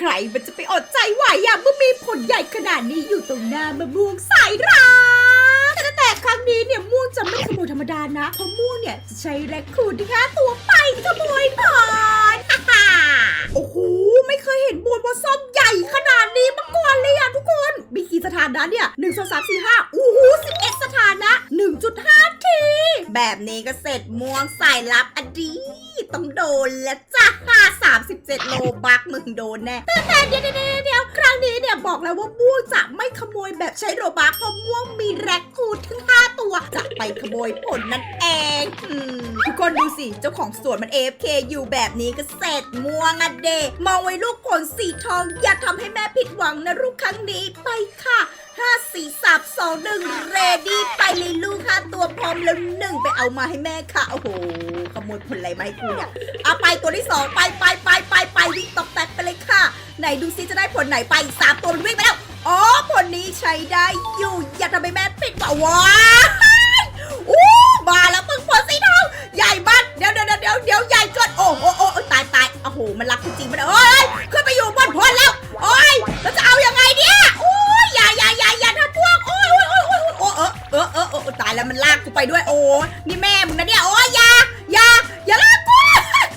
ใครมันจะไปอดใจไหวอะเมื่อมีผลใหญ่ขนาดนี้อยู่ตรงหน้ามะม่วงสายรักแต่แต่ครั้งนี้เนี่ยม่วงจะไม่ขโมยธรรมดานะ เพราะม่วงเนี่ยจะใช้แรคคูนที่ห้าตัวไปขโมยผลโอ้โหไม่เคยเห็นบวนบอซ่อมใหญ่ขนาดนี้มาก่อนเลยอะทุกคน มีกี่สถานะเนี่ยหนึ่งสองสามสี่ห้าอู้หูสิบเอ็ดสถานะหนึ่งจุดห้าที แบบนี้ก็เสร็จม่วงสายลับอดี ต้องโดนแล้วจ้าห้าสามสิบเจ็ดโลบักมึงโดนแน่แต่เดี๋ยวเดี๋ยวเดี๋ยวครั้งนี้เนี่ยบอกแล้วว่าม่วงจะไม่ขโมยแบบใช้โรบักเพราะม่วงมีแร็คคูนถึง 5 ตัว จะไปขโมยผลนั่นเองอทุกคนดูสิ เจ้าของสวนมัน AFK อยู่แบบนี้ก็เสร็จม่วงอะเดมองไว้ลูกผลสีทอง อย่าทำให้แม่ผิดหวังนะลูกครั้งนี้ไปค่ะ ห้าสี่สามสองหนึ่งเรดี้ไปเลยลูกค่ะตัวพร้อมแล้วหนึ่งไปเอามาให้แม่ค่ะ โอ้โหขโมยผลอะไรมาให้กูเนี่ยเอาไปตัวที่สองไปไปไปไปไปวิ่งตอกแตกไปเลยค่ะ ไหนดูซิจะได้ผลไหนไปสามตัววิ่งไปแล้วอ๋อผลนี้ใช้ได้อยู่ อย่าทำให้แม่ปิดปะวะ แล้วมันลากกูไปด้วยโอ้นี่แม่มึงนะเนี่ยโอ้ยอย่าอย่าอย่าลากกู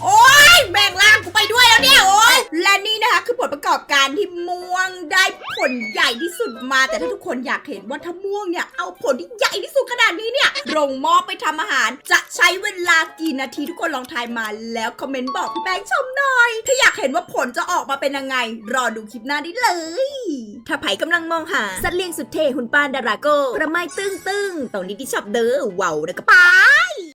โอ้ยแม่งลากกูไปด้วยแล้วเนี่ยโอ้ยและนี่นะคะคือผลประกอบการที่ม่วงได้ผลใหญ่ที่สุดมา แต่ถ้าทุกคนอยากเห็นว่าถ้าม่วงเนี่ยเอาผลที่ใหญ่ที่ ลงหม้อไปทำอาหาร จะใช้เวลากี่นาทีทุกคนลองทายมา แล้วคอมเมนต์บอกพี่แบงค์ชมหน่อย ถ้าอยากเห็นว่าผลจะออกมาเป็นยังไง รอดูคลิปหน้าได้เลย ถ้าไผ่กำลังมองหา สัตว์เลี้ยงสุดเท่หุ่นป้านดาราโก้กระไม้ตึ้งตึ้งตรงนี้ที่ชอบเด้อว้าวนะกระป๋า